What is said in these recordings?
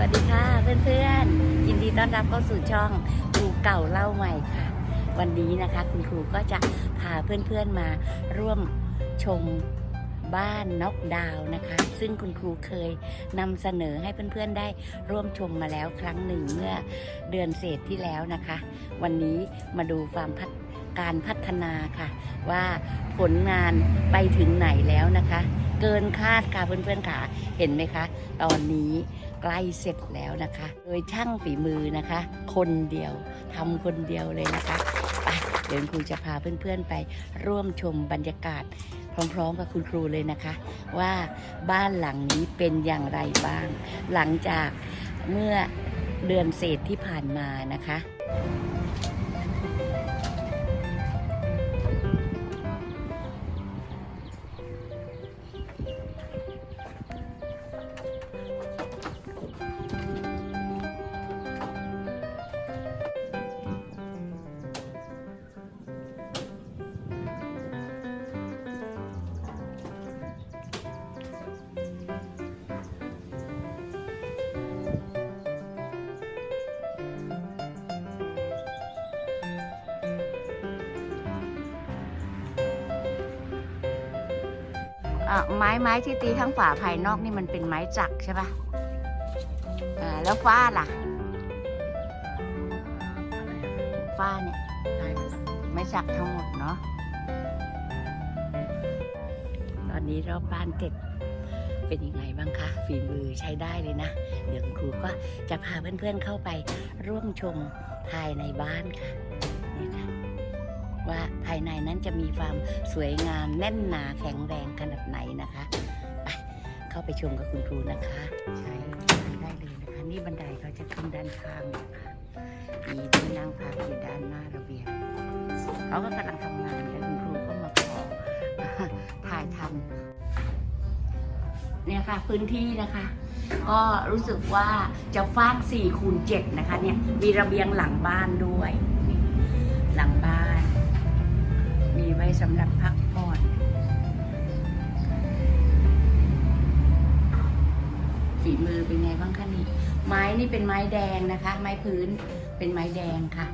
วัสดีค่ะเพื่อนๆ ยินดีต้อนรับเข้าสู่ช่องครูเก่าเล่าใหม่ค่ะ วันนี้นะคะคุณครูก็จะพาเพื่อนๆมาร่วมชมบ้านนอกดาวน์นะคะ ซึ่งคุณครูเคยนำเสนอให้เพื่อนๆได้ร่วมชมมาแล้วครั้งหนึ่งเมื่อเดือนเศษที่แล้วนะคะ วันนี้มาดูความพัฒการพัฒนาค่ะ ว่าผลงานไปถึงไหนแล้วนะคะ เกินคาดค่ะเพื่อนๆค่ะเห็นไหมคะ ตอนนี้ ใกล้เสร็จแล้วนะคะ โดยช่างฝีมือนะคะ คนเดียวทำคนเดียวเลยนะคะไปเดี๋ยวครูจะพาเพื่อนๆไปร่วมชมบรรยากาศพร้อมๆกับคุณครูเลยนะคะ ว่าบ้านหลังนี้เป็นอย่างไรบ้าง หลังจากเมื่อเดือนเศษที่ผ่านมานะคะ ไม้ไม้ที่ตีทั้งฝาภายนอกนี่มันเป็นไม้จักใช่ปะอ่าแล้วฝ้าล่ะ ฝ้าเนี่ยไม้จักทั้งหมดเนาะตอนนี้รอบบ้านเสร็จเป็นยังไงบ้างคะ ฝีมือใช้ได้เลยนะ เดี๋ยวครูก็จะพาเพื่อนๆเข้าไปร่วมชมภายในบ้านค่ะนี่ค่ะว่าภายในนั้นจะมีความสวยงามแน่นหนาแข็งแรงขนาดไหนาไปชมกับคุณครูนะคะ ใช้ได้เลยนะคะ นี่บันไดเขาจะขึ้นด้านข้างนะคะมีที่นั่งพักอยู่ด้านหน้าระเบียงเขาก็กำลังทำงานกันคุณครูก็มาขอถ่ายทำเนี่ยค่ะพื้นที่นะคะ ก็รู้สึกว่าจะฟาก4คูณ7นะคะเนี่ยมีระเบียงหลังบ้านด้วย หลังบ้าน มีไว้สำหรับพักผ่อน อเป็นไงบ้างคะนี่ไม้นี่เป็นไม้แดงนะคะ ไม้พื้นเป็นไม้แดงค่ะ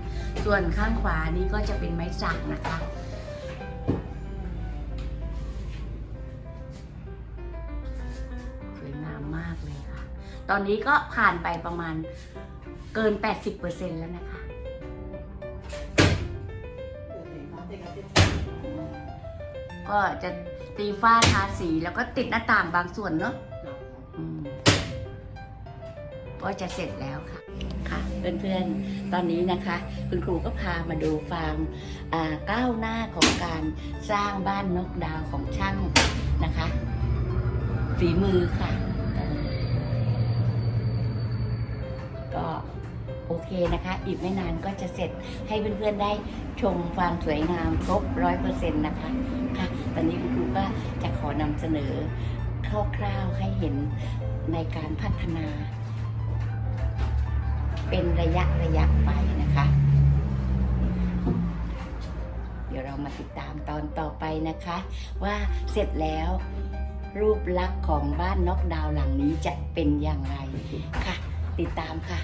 ส่วนข้างขวานี่ก็จะเป็นไม้สักนะคะสวยงามมากเลยค่ะ ตอนนี้ก็ผ่านไปประมาณเกิน 80%แล้วนะคะก็จะตีฝ้าทาสีแล้วก็ติดหน้าต่างบางส่วนเนาะ ก็จะเสร็จแล้วค่ะค่ะเพื่อนๆ ตอนนี้นะคะ คุณครูก็พามาดูความอ่าก้าวหน้าของการสร้างบ้านนกดาวของช่างนะคะ ฝีมือค่ะ ก็โอเคนะคะ อีกไม่นานก็จะเสร็จให้เพื่อนๆได้ชมความสวยงามครบร้อยเปอร์เซ็นต์นะคะค่ะตอนนี้คุณครูก็จะขอนำเสนอคร่าวๆให้เห็นในการพัฒนา เป็นระยะระยะไปนะคะ เดี๋ยวเรามาติดตามตอนต่อไปนะคะ ว่าเสร็จแล้วรูปลักษณ์ของบ้านนอกดาวหลังนี้จะเป็นอย่างไรค่ะ ติดตามค่ะ